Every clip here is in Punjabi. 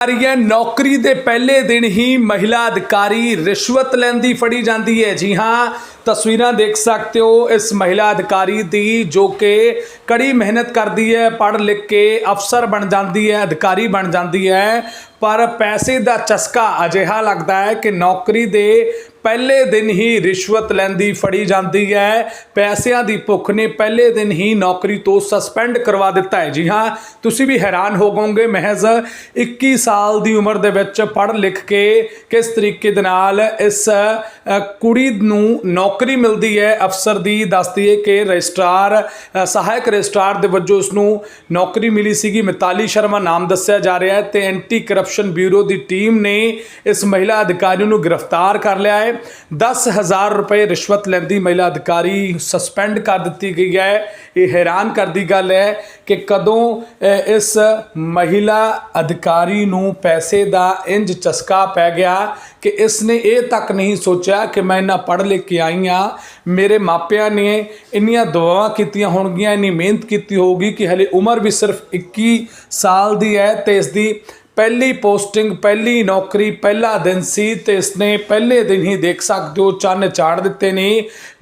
ਰਹੀ ਨੌਕਰੀ ਦੇ ਪਹਿਲੇ ਦਿਨ ਹੀ ਮਹਿਲਾ ਅਧਿਕਾਰੀ ਰਿਸ਼ਵਤ ਲੈਂਦੀ ਫੜੀ ਜਾਂਦੀ ਹੈ। ਜੀ ਹਾਂ, ਤਸਵੀਰਾਂ ਦੇਖ ਸਕਦੇ ਹੋ ਇਸ ਮਹਿਲਾ ਅਧਿਕਾਰੀ ਦੀ, ਜੋ ਕਿ ਕੜੀ ਮਿਹਨਤ ਕਰਦੀ ਹੈ ਪੜ੍ਹ ਲਿਖ ਕੇ ਅਫਸਰ ਬਣ ਜਾਂਦੀ ਹੈ, ਅਧਿਕਾਰੀ ਬਣ ਜਾਂਦੀ ਹੈ। ਪਰ ਪੈਸੇ ਦਾ ਚਸਕਾ ਅਜਿਹਾ ਲੱਗਦਾ ਹੈ ਕਿ ਨੌਕਰੀ ਦੇ ਪਹਿਲੇ ਦਿਨ ਹੀ ਰਿਸ਼ਵਤ ਲੈਂਦੀ ਫੜੀ ਜਾਂਦੀ ਹੈ। ਪੈਸਿਆਂ ਦੀ ਭੁੱਖ ਨੇ ਪਹਿਲੇ ਦਿਨ ਹੀ ਨੌਕਰੀ ਤੋਂ ਸਸਪੈਂਡ ਕਰਵਾ ਦਿੱਤਾ ਹੈ। ਜੀ ਹਾਂ, ਤੁਸੀਂ ਵੀ ਹੈਰਾਨ ਹੋਵੋਗੇ ਮਹਿਜ਼ 21 ਸਾਲ ਦੀ ਉਮਰ ਦੇ ਵਿੱਚ ਪੜ੍ਹ ਲਿਖ ਕੇ ਕਿਸ ਤਰੀਕੇ ਦੇ ਨਾਲ ਇਸ ਕੁੜੀ ਨੂੰ ਨੌਕਰੀ ਮਿਲਦੀ ਹੈ। ਅਫਸਰ ਦੀ ਦੱਸਦੀ ਹੈ ਕਿ ਰਜਿਸਟਰਾਰ ਸਹਾਇਕ ਰਜਿਸਟਰਾਰ ਦੇ ਵਜੋਂ ਉਸ ਨੂੰ ਨੌਕਰੀ ਮਿਲੀ ਸੀਗੀ। ਮਿਤਾਲੀ ਸ਼ਰਮਾ ਨਾਮ ਦੱਸਿਆ ਜਾ ਰਿਹਾ ਹੈ ਤੇ ਐਂਟੀ ਕਰਪਸ਼ਨ ਬਿਊਰੋ ਦੀ ਟੀਮ ਨੇ ਇਸ ਮਹਿਲਾ ਅਧਿਕਾਰੀ ਨੂੰ ਗ੍ਰਿਫਤਾਰ ਕਰ ਲਿਆ ਹੈ। 10000 ਰੁਪਏ ਰਿਸ਼ਵਤ ਲੈਂਦੀ ਮਹਿਲਾ ਅਧਿਕਾਰੀ ਸਸਪੈਂਡ ਕਰ ਦਿੱਤੀ ਗਈ ਹੈ। ਇਹ ਹੈਰਾਨ ਕਰਦੀ ਗੱਲ ਹੈ ਕਿ ਕਦੋਂ ਇਸ ਮਹਿਲਾ ਅਧਿਕਾਰੀ ਨੂੰ ਪੈਸੇ ਦਾ ਇੰਜ ਚਸਕਾ ਪੈ ਗਿਆ ਕਿ ਇਸ ਨੇ ਇਹ ਤੱਕ ਨਹੀਂ ਸੋਚਿਆ ਕਿ ਮੈਂ ਇੰਨਾ ਪੜ੍ਹ ਲਿਖ ਕੇ ਆਈ ਹਾਂ। ਮੇਰੇ ਮਾਪਿਆਂ ਨੇ ਇੰਨੀਆਂ ਦੁਆਵਾਂ ਕੀਤੀਆਂ ਹੋਣਗੀਆਂ, ਇੰਨੀ ਮਿਹਨਤ ਕੀਤੀ ਹੋਊਗੀ ਕਿ ਹਲੇ ਉਮਰ ਵੀ ਸਿਰਫ 21 ਸਾਲ ਦੀ ਹੈ ਤੇ ਇਸ ਦੀ ਪਹਿਲੀ ਪੋਸਟਿੰਗ ਪਹਿਲੀ ਨੌਕਰੀ ਪਹਿਲਾ ਦਿਨ ਸੀ ਤੇ ਇਸਨੇ ਪਹਿਲੇ ਦਿਨ ਹੀ ਦੇਖ ਸਕਦੇ ਹੋ ਚੰਨ ਚਾੜ ਦਿੱਤੇ ਨੇ।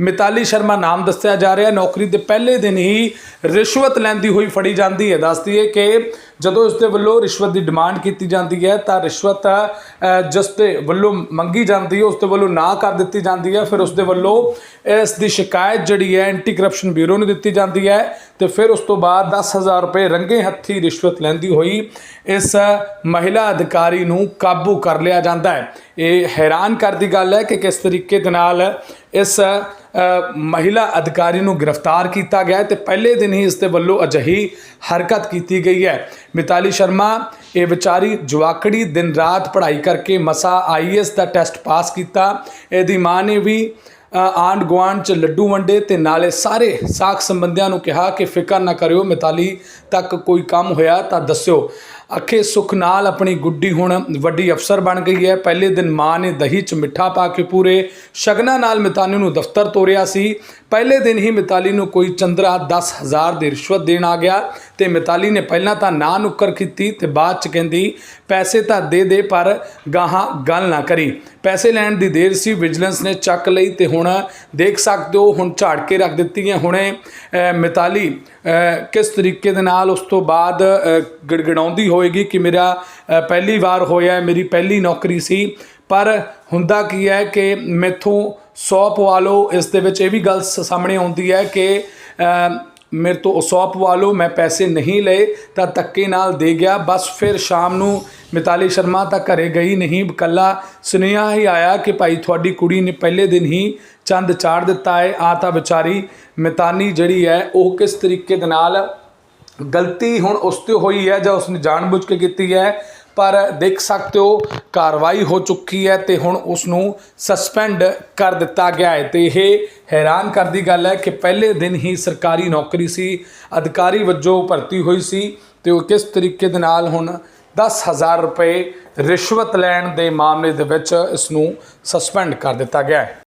ਮਿਤਾਲੀ ਸ਼ਰਮਾ ਨਾਮ ਦੱਸਿਆ ਜਾ ਰਿਹਾ ਨੌਕਰੀ ਦੇ ਪਹਿਲੇ ਦਿਨ ਹੀ ਰਿਸ਼ਵਤ ਲੈਂਦੀ ਹੋਈ ਫੜੀ ਜਾਂਦੀ ਹੈ। ਦੱਸਦੀ ਹੈ ਕਿ ਜਦੋਂ ਇਸ ਦੇ ਵੱਲੋਂ ਰਿਸ਼ਵਤ ਦੀ ਡਿਮਾਂਡ ਕੀਤੀ ਜਾਂਦੀ ਹੈ ਤਾਂ ਰਿਸ਼ਵਤ ਅ, ਜਿਸ ਦੇ ਵੱਲੋਂ ਮੰਗੀ ਜਾਂਦੀ ਹੈ ਉਸ ਦੇ ਵੱਲੋਂ ਨਾ ਕਰ ਦਿੱਤੀ ਜਾਂਦੀ ਹੈ। ਫਿਰ ਉਸ ਦੇ ਵੱਲੋਂ ਇਸ ਦੀ ਸ਼ਿਕਾਇਤ ਜਿਹੜੀ ਹੈ ਐਂਟੀ ਕਰਪਸ਼ਨ ਬਿਊਰੋ ਨੂੰ ਦਿੱਤੀ ਜਾਂਦੀ ਹੈ ਤੇ ਫਿਰ ਉਸ ਤੋਂ ਬਾਅਦ 10000 ਰੁਪਏ ਰੰਗੇ ਹੱਥੀ ਰਿਸ਼ਵਤ ਲੈਂਦੀ ਹੋਈ ਇਸ ਮਹਿਲਾ ਅਧਿਕਾਰੀ ਨੂੰ ਕਾਬੂ ਕਰ ਲਿਆ ਜਾਂਦਾ ਹੈ। ਇਹ ਹੈਰਾਨ ਕਰਦੀ ਗੱਲ ਹੈ ਕਿ ਕਿਸ ਤਰੀਕੇ ਦੇ ਨਾਲ ਇਸ ਮਹਿਲਾ ਅਧਿਕਾਰੀ ਨੂੰ ਗ੍ਰਿਫਤਾਰ ਕੀਤਾ ਗਿਆ ਹੈ ਤੇ ਪਹਿਲੇ ਦਿਨ ਹੀ ਇਸ ਦੇ ਵੱਲੋਂ ਅਜਿਹੀ ਹਰਕਤ ਕੀਤੀ ਗਈ ਹੈ। ਮਿਤਾਲੀ ਸ਼ਰਮਾ ਇਹ ਵਿਚਾਰੀ ਜਵਾਕੜੀ ਦਿਨ ਰਾਤ ਪੜ੍ਹਾਈ ਕਰਕੇ ਮਸਾ ਆਈਐਸ ਦਾ ਟੈਸਟ ਪਾਸ ਕੀਤਾ। ਇਹਦੀ ਮਾਂ ਨੇ ਵੀ ਅ, ਆਂਢ ਗੁਆਂਢ ਚ ਲੱਡੂ ਵੰਡੇ ਤੇ ਨਾਲੇ ਸਾਰੇ ਸਾਖ ਸੰਬੰਧੀਆਂ ਨੂੰ ਕਿਹਾ ਕਿ ਫਿਕਰ ਨਾ ਕਰਿਓ ਮਿਤਾਲੀ ਤੱਕ ਕੋਈ ਕੰਮ ਹੋਇਆ ਤਾਂ ਦੱਸਿਓ। ਅੱਖੇ ਸੁਖ ਨਾਲ ਆਪਣੀ ਗੁੱਡੀ ਹੁਣ ਵੱਡੀ ਅਫਸਰ ਬਣ ਗਈ ਹੈ। ਪਹਿਲੇ ਦਿਨ ਮਾਂ ਨੇ ਦਹੀਂ ਚ ਮਿੱਠਾ ਪਾ ਕੇ ਪੂਰੇ ਸ਼ਗਨਾਂ ਨਾਲ ਮਿਤਾਨੀ ਨੂੰ ਦਫ਼ਤਰ ਤੋਰਿਆ ਸੀ। ਪਹਿਲੇ ਦਿਨ ਹੀ ਮਿਤਾਲੀ ਨੂੰ ਕੋਈ ਚੰਦਰਾ 10000 ਦੀ ਰਿਸ਼ਵਤ ਦੇਣ ਆ ਗਿਆ ਤੇ ਮਿਤਾਲੀ ਨੇ ਪਹਿਲਾਂ ਤਾਂ ਨਾ ਨੁੱਕਰ ਕੀਤੀ ਤੇ ਬਾਅਦ ਚ ਕਹਿੰਦੀ, ਪੈਸੇ ਤਾਂ ਦੇ ਦੇ ਪਰ ਗਾਹਾਂ ਗੱਲ ਨਾ ਕਰੀ। ਪੈਸੇ ਲੈਣ ਦੀ ਦੇਰ ਸੀ, ਵਿਜੀਲੈਂਸ ਨੇ ਚੱਕ ਲਈ ਤੇ ਹੁਣ ਦੇਖ ਸਕਦੇ ਹੋ, ਹੁਣ ਝਾੜ ਕੇ ਰੱਖ ਦਿੱਤੀ ਹੈ ਹੁਣੇ ਮਿਤਾਲੀ ਕਿਸ ਤਰੀਕੇ ਦੇ ਨਾਲ ਉਸ ਤੋਂ ਬਾਅਦ ਗੜਗੜਾਉਂਦੀ ਹੋਏਗੀ ਕਿ ਮੇਰਾ ਪਹਿਲੀ ਵਾਰ ਹੋਇਆ, ਮੇਰੀ ਪਹਿਲੀ ਨੌਕਰੀ ਸੀ। ਪਰ ਹੁੰਦਾ ਕੀ ਹੈ ਕਿ ਮੈਥੋਂ 100 ਪਵਾ ਲਓ, ਇਸ ਦੇ ਵਿੱਚ ਇਹ ਵੀ ਗੱਲ ਸ- ਸਾਹਮਣੇ ਆਉਂਦੀ ਹੈ ਕਿ ਮੇਰੇ ਤੋਂ 100 ਪਵਾ ਲਓ, ਮੈਂ ਪੈਸੇ ਨਹੀਂ ਲਏ, ਤਾਂ ਧੱਕੇ ਨਾਲ ਦੇ ਗਿਆ, ਬਸ ਫਿਰ ਸ਼ਾਮ ਨੂੰ ਮਿਤਾਲੀ ਸ਼ਰਮਾ ਤਾਂ ਘਰੇ ਗਈ ਨਹੀਂ, ਇਕੱਲਾ ਸੁਨੇਹਾ ਹੀ ਆਇਆ ਕਿ ਭਾਈ ਤੁਹਾਡੀ ਕੁੜੀ ਨੇ ਪਹਿਲੇ ਦਿਨ ਹੀ ਚੰਦ ਚਾੜ ਦਿੱਤਾ ਹੈ ਆ ਤਾਂ ਵਿਚਾਰੀ ਮਿਤਾਨੀ ਜਿਹੜੀ ਹੈ, ਉਹ ਕਿਸ ਤਰੀਕੇ ਦੇ ਨਾਲ ਗਲਤੀ ਹੁਣ ਉਸ ਤੇ ਹੋਈ ਹੈ ਜਾਂ ਉਸਨੇ ਜਾਣਬੁੱਝ ਕੇ ਕੀਤੀ ਹੈ ਪਰ ਦੇਖ ਸਕਦੇ ਹੋ, ਕਾਰਵਾਈ ਹੋ ਚੁੱਕੀ ਹੈ ਤੇ ਹੁਣ ਉਸ ਨੂੰ ਸਸਪੈਂਡ ਕਰ ਦਿੱਤਾ ਗਿਆ ਹੈ। ਤੇ ਇਹ ਹੈਰਾਨ ਕਰਦੀ ਗੱਲ ਹੈ ਕਿ ਪਹਿਲੇ ਦਿਨ ਹੀ ਸਰਕਾਰੀ ਨੌਕਰੀ ਸੀ, ਅਧਿਕਾਰੀ ਵਜੋਂ ਭਰਤੀ ਹੋਈ ਸੀ ਤੇ ਉਹ ਕਿਸ ਤਰੀਕੇ ਦੇ ਨਾਲ ਹੁਣ 10000 ਰੁਪਏ ਰਿਸ਼ਵਤ ਲੈਣ ਦੇ ਮਾਮਲੇ ਦੇ ਵਿੱਚ ਇਸ ਨੂੰ ਸਸਪੈਂਡ ਕਰ ਦਿੱਤਾ ਗਿਆ ਹੈ।